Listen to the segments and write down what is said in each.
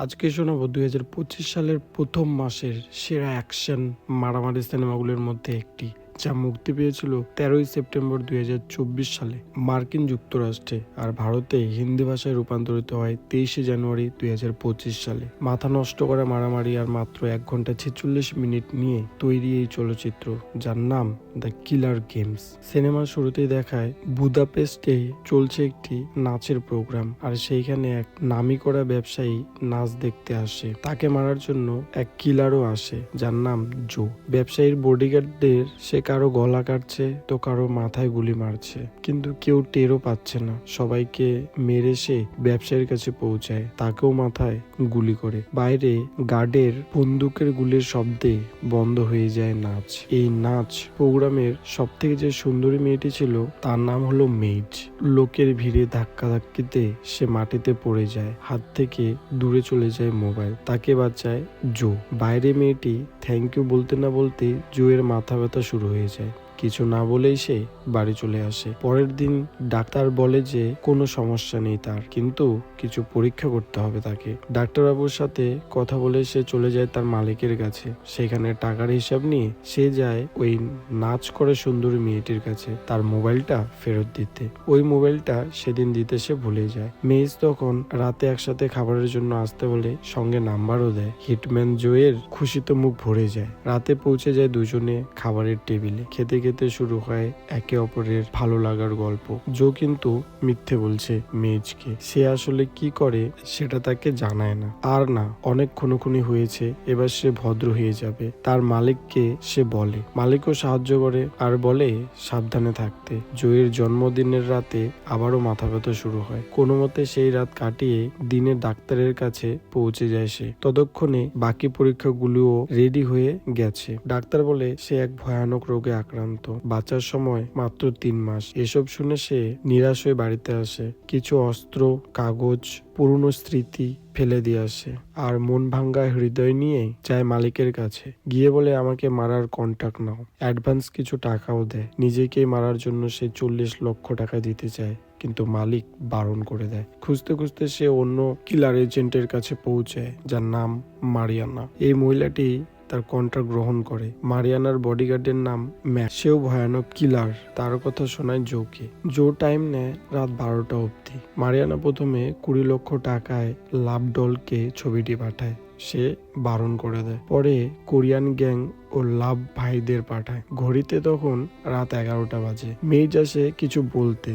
আজকে শোনাবো দুই হাজার পঁচিশ সালের প্রথম মাসের সেরা অ্যাকশন মারামারি সিনেমাগুলোর মধ্যে একটি। যা মুক্তি পেয়েছিল তেরোই সেপ্টেম্বর দুই হাজার চব্বিশ সালে মার্কিন যুক্তরাষ্ট্রে আর ভারতে হিন্দি ভাষায় রূপান্তরিত হয় তেইশে জানুয়ারি দুই হাজার পঁচিশ সালে। মাথা নষ্ট করা মারামারি আর মাত্র এক ঘণ্টা ছেচল্লিশ মিনিট নিয়ে তৈরি এই চলচ্চিত্র, যার নাম দ্য কিলার গেমস। সিনেমার শুরুতেই দেখায় বুদাপেস্টে চলছে একটি নাচের প্রোগ্রাম, আর সেইখানে এক নামি করা ব্যবসায়ী নাচ দেখতে আসে। তাকে মারার জন্য এক কিলারও আসে, যার নাম জো। ব্যবসায়ীর বডিগার্ডদের সে কারও গলা কাটছে, তো কারও মাথায় গুলি মারছে। কিন্তু কেউ টেরও পাচ্ছে না। সবাইকে মেরে সে ব্যবসায়ীর কাছে পৌঁছায়, তাকেও মাথায় গুলি করে। বাইরে গার্ডের বন্দুকের গুলির শব্দে বন্ধ হয়ে যায় নাচ। এই নাচ প্রোগ্রামের সব থেকে যে সুন্দরী মেয়েটি ছিল, তার নাম হলো মেজ। লোকের ভিড়ে ধাক্কা ধাক্কিতে সে মাটিতে পড়ে যায়, হাত থেকে দূরে চলে যায় মোবাইল। তাকে বাঁচায় জো। বাইরে মেয়েটি থ্যাংক ইউ বলতে না বলতে জোয়ের মাথা ব্যথা শুরু হয়ে যায়। কিছু না বলেই সে বাড়ি চলে আসে। পরের দিন ডাক্তার বলে যে, কোনো সমস্যা নেই তার, কিন্তু কিছু পরীক্ষা করতে হবে তাকে। ডাক্তারবাবুর সাথে কথা বলে সে চলে যায় তার মালিকের কাছে। সেখানে টাকার হিসাব নিয়ে সে যায় ওই নাচ করে সুন্দরী মেয়েটির কাছে তার মোবাইলটা ফেরত দিতে। ওই মোবাইলটা সেদিন দিতে সে ভুলে যায়। মেজ তখন রাতে একসাথে খাবারের জন্য আসতে বলে সঙ্গে নাম্বারও দেয়। হিটম্যান জোয়ের খুশিতে মুখ ভরে যায়। রাতে পৌঁছে যায় দুজনে খাবারের টেবিলে। খেতে খেতে শুরু হয় একে অপরের ভালো লাগার গল্প। জো কিন্তু মিথ্যে বলছে মেজকে সে আসলে কি করে সেটা তাকে জানায় না। আর না, অনেক খুনোখুনি হয়েছে, এবার সে ভদ্র হয়ে যাবে। তার মালিককে সে বলে। মালিকও সাহায্য করে আর বলে সাবধানে থাকতে। জয়ের জন্মদিনের রাতে আবারও মাথা ব্যথা শুরু হয়। কোনো মতে সেই রাত কাটিয়ে দিনের ডাক্তারের কাছে পৌঁছে যায় সে। ততক্ষণে বাকি পরীক্ষাগুলোও রেডি হয়ে গেছে। ডাক্তার বলে, সে এক ভয়ানক রোগে আক্রান্ত। বাঁচার সময় মাত্র তিন মাস। এসব শুনে সে নিরাশ হয়ে বাড়িতে আসে। কিছু অস্ত্র, কাগজ, পুরনো স্মৃতি ফেলে দিয়ে আসে আর মন ভাঙ্গা হৃদয় নিয়ে যায় মালিকের কাছে। গিয়ে বলে, আমাকে মারার কন্টাক্ট নাও। অ্যাডভান্স কিছু টাকাও দেয় নিজেকেই মারার জন্য সে চল্লিশ লক্ষ টাকা দিতে চায়, কিন্তু মালিক বারণ করে দেয়। খুঁজতে খুঁজতে সে অন্য কিলার এজেন্টের কাছে পৌঁছায়, যার নাম মারিয়ানা। এই মহিলাটি তার কন্ট্রাক্ট গ্রহণ করে। মারিয়ানার বডিগার্ডের নাম ম্যাক সেও ভয়ানক কিলার তার কথা শোনায় জোকে। জো টাইম নেয় রাত বারোটা অবধি। মারিয়ানা প্রথমে কুড়ি লক্ষ টাকায় লাভ ডলকে ছবিটি পাঠায়। সে বারণ করে দেয়। পরে কোরিয়ান গ্যাং ও লাভ ভাইদের পাঠায়। ঘড়িতে তখন রাত এগারোটা বাজে। মেজ আসে কিছু বলতে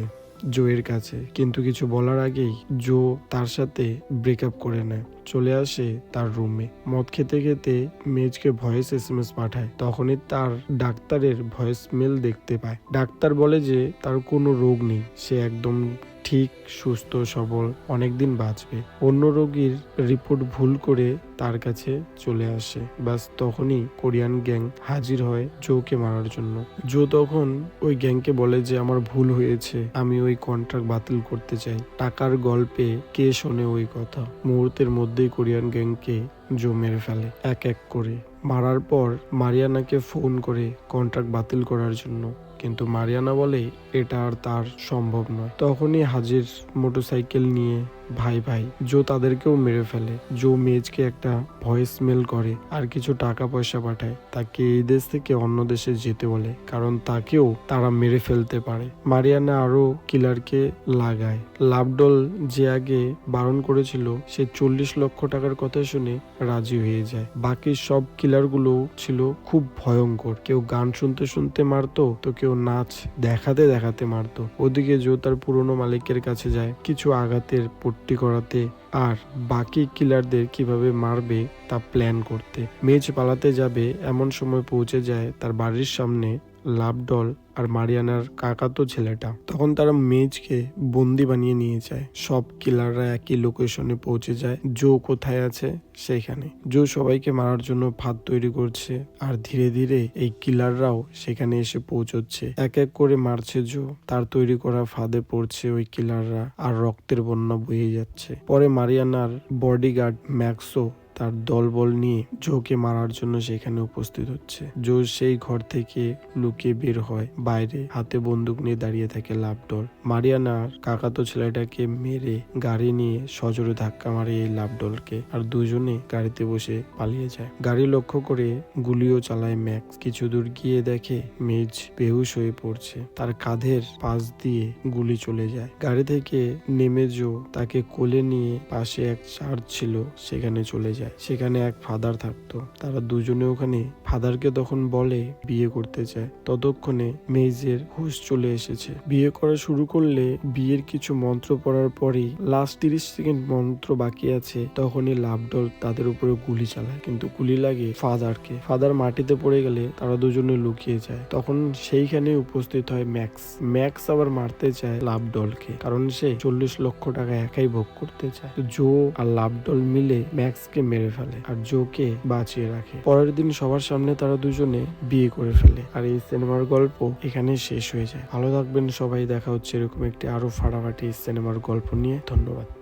জোয়ের কাছে, কিন্তু কিছু বলার আগেই জো তার সাথে ব্রেকআপ করে নেয়। চলে আসে তার রুমে মদ খেতে খেতে মেজকে ভয়েস এস এম এস পাঠায়। তখনই তার ডাক্তারের ভয়েস মেল দেখতে পায়। ডাক্তার বলে যে তার কোনো রোগ নেই। সে একদম ঠিক, সুস্থ, সবল অনেকদিন বাঁচবে। অন্য রোগীর রিপোর্ট ভুল করে তার কাছে চলে আসে। বাস তখনই কোরিয়ান গ্যাং হাজির হয় জোকে মারার জন্য। জো তখন ওই গ্যাংকে বলে যে, আমার ভুল হয়েছে, আমি ওই কন্ট্রাক্ট বাতিল করতে চাই। টাকার গল্পে কে শোনে ওই কথা? মুহূর্তের মধ্যেই কোরিয়ান গ্যাংকে জো মেরে ফেলে, এক এক করে। মারার পর মারিয়ানাকে ফোন করে কন্ট্রাক্ট বাতিল করার জন্য। কিন্তু মারিয়ানা বলে, এটা আর তার সম্ভব নয়। তখনই হাজির মোটরসাইকেল নিয়ে ভাই ভাই, জো তাদেরকেও মেরে ফেলে। জো মেজকে একটা ভয়েস মেল করে আর কিছু টাকা পয়সা পাঠায়। তাকে এই দেশ থেকে অন্য দেশে যেতে বলে, কারণ তাকেও তারা মেরে ফেলতে পারে। মারিয়ানা আরও কিলারকে লাগায়। লাভডল যে আগে বারণ করেছিল, সে চল্লিশ লক্ষ টাকার কথা শুনে রাজি হয়ে যায়। বাকি সব কিলারগুলো ছিল খুব ভয়ঙ্কর। কেউ গান শুনতে শুনতে মারতো, তো কেউ নাচ দেখাতে দেখাতে মারতো। ওদিকে জো তার পুরনো মালিকের কাছে যায়, কিছু আঘাতের পট্টি করাতে। আর বাকি কিলারদের কীভাবে মারবে তা প্ল্যান করতে। মেজ পালাতে যাবে, এমন সময় পৌঁছে যায় তার বাড়ির সামনে লাভডল আর মারিয়ানার কাকাতো ছেলেটা। তখন তারা মেজকে বন্দি বানিয়ে নিয়ে যায়। সব কিলাররা একই লোকেশনে পৌঁছে যায়। জো কোথায় আছে? সেখানে। জো সবাইকে মারার জন্য ফাঁদ তৈরি করছে আর ধীরে ধীরে এই কিলাররাও সেখানে এসে পৌঁছচ্ছে। এক এক করে মারছে জো। তার তৈরি করা ফাঁদে পড়ছে ওই কিলাররা আর রক্তের বন্যা বয়ে যাচ্ছে। পরে মারিয়ানার বডিগার্ড ম্যাক্সো তার দলবল নিয়ে জোকে মারার জন্য সেখানে উপস্থিত হচ্ছে। জো সেই ঘর থেকে লুকিয়ে বের হয়, বাইরে হাতে বন্দুক নিয়ে দাঁড়িয়ে থাকে লাভডল মারিয়ানার কাকাতো ছেলেটাকে মেরে গাড়ি নিয়ে সজোরে ধাক্কা মারে এই লাভডলকে আর দুজনে গাড়িতে বসে পালিয়ে যায়। গাড়ি লক্ষ্য করে গুলিও চালায় ম্যাক্স। কিছু দূর গিয়ে দেখে মেজ বেহুশ হয়ে পড়ছে। তার কাঁধের পাশ দিয়ে গুলি চলে যায়। গাড়ি থেকে নেমে জো তাকে কোলে নিয়ে পাশে এক চার্চ ছিল, সেখানে চলে যায়। সেখানে এক ফাদার থাকতো। তারা দুজনে ওখানে ফাদারকে তখন বলে বিয়ে করতে চায় ততক্ষণে মেজের হুশ চলে এসেছে। বিয়ে করা শুরু করলে বিয়ের কিছু মন্ত্র পড়ার পরেই লাস্ট তিরিশ সেকেন্ড মন্ত্র বাকি আছে। তখনই লাভডল তাদের উপরে গুলি চালায়। কিন্তু গুলি লাগে ফাদারকে। ফাদার মাটিতে পড়ে গেলে তারা দুজনে লুকিয়ে যায়। তখন সেইখানে উপস্থিত হয় ম্যাক্স। ম্যাক্স আবার মারতে চায় লাভডলকে কারণ সে চল্লিশ লক্ষ টাকা একাই ভোগ করতে চায়। জো আর লাভডল মিলে ম্যাক্সকে মেরে ফেলে আর জোকে বাঁচিয়ে রাখে। পরের দিন সবার সামনে তারা দুজনে বিয়ে করে ফেলে আর এই সিনেমার গল্প এখানে শেষ হয়ে যায়। ভালো থাকবেন সবাই, দেখা হচ্ছে এরকম একটি আরও ফাটাফাটি সিনেমার গল্প নিয়ে। ধন্যবাদ।